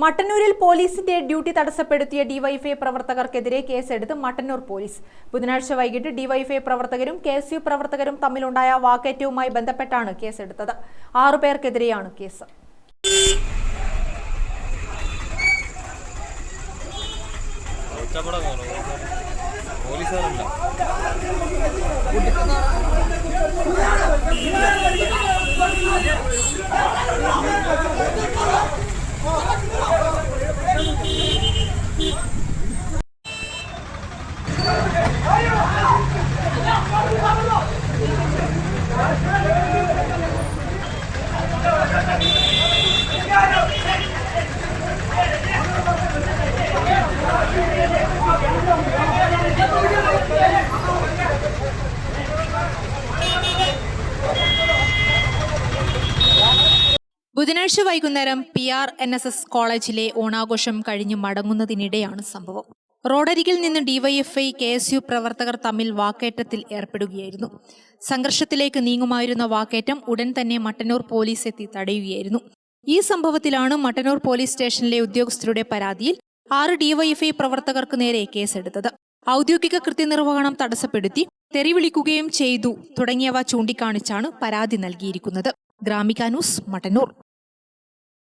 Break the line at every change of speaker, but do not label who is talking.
മട്ടന്നൂരിൽ പോലീസിന്റെ duty തടസ്സപ്പെടുത്തിയ DYFI പ്രവർത്തകർക്കെതിരെ കേസെടുത്ത് മട്ടന്നൂർ പോലീസ്. ബുധനാഴ്ച വൈകിട്ട് ഡിവൈഫൈ പ്രവർത്തകരും കെ എസ് യു പ്രവർത്തകരും തമ്മിലുണ്ടായ വാക്കേറ്റവുമായി ബന്ധപ്പെട്ടാണ് കേസെടുത്തത്. ആറുപേർക്കെതിരെയാണ് കേസ്.
ഒറ്റപ്പെടാൻ പോലീസുകാരല്ല
ബുധനാഴ്ച വൈകുന്നേരം P R N S S കോളേജിലെ ഓണാഘോഷം കഴിഞ്ഞ് മടങ്ങുന്നതിനിടെയാണ് സംഭവം. റോഡരികിൽ നിന്ന് ഡിവൈഎഫ്ഐ കെ എസ് യു പ്രവർത്തകർ തമ്മിൽ വാക്കേറ്റത്തിൽ ഏർപ്പെടുകയായിരുന്നു. സംഘർഷത്തിലേക്ക് നീങ്ങുമായിരുന്ന വാക്കേറ്റം ഉടൻ തന്നെ മട്ടന്നൂർ പോലീസ് എത്തി തടയുകയായിരുന്നു. ഈ സംഭവത്തിലാണ് മട്ടന്നൂർ പോലീസ് സ്റ്റേഷനിലെ ഉദ്യോഗസ്ഥരുടെ പരാതിയിൽ ആറ് ഡിവൈഎഫ്ഐ പ്രവർത്തകർക്ക് നേരെ കേസെടുത്തത്. ഔദ്യോഗിക കൃത്യനിർവഹണം തടസ്സപ്പെടുത്തി തെറിവിളിക്കുകയും ചെയ്തു തുടങ്ങിയവ ചൂണ്ടിക്കാണിച്ചാണ് പരാതി നൽകിയിരിക്കുന്നത്. ഗ്രാമിക ന്യൂസ് മട്ടന്നൂർ.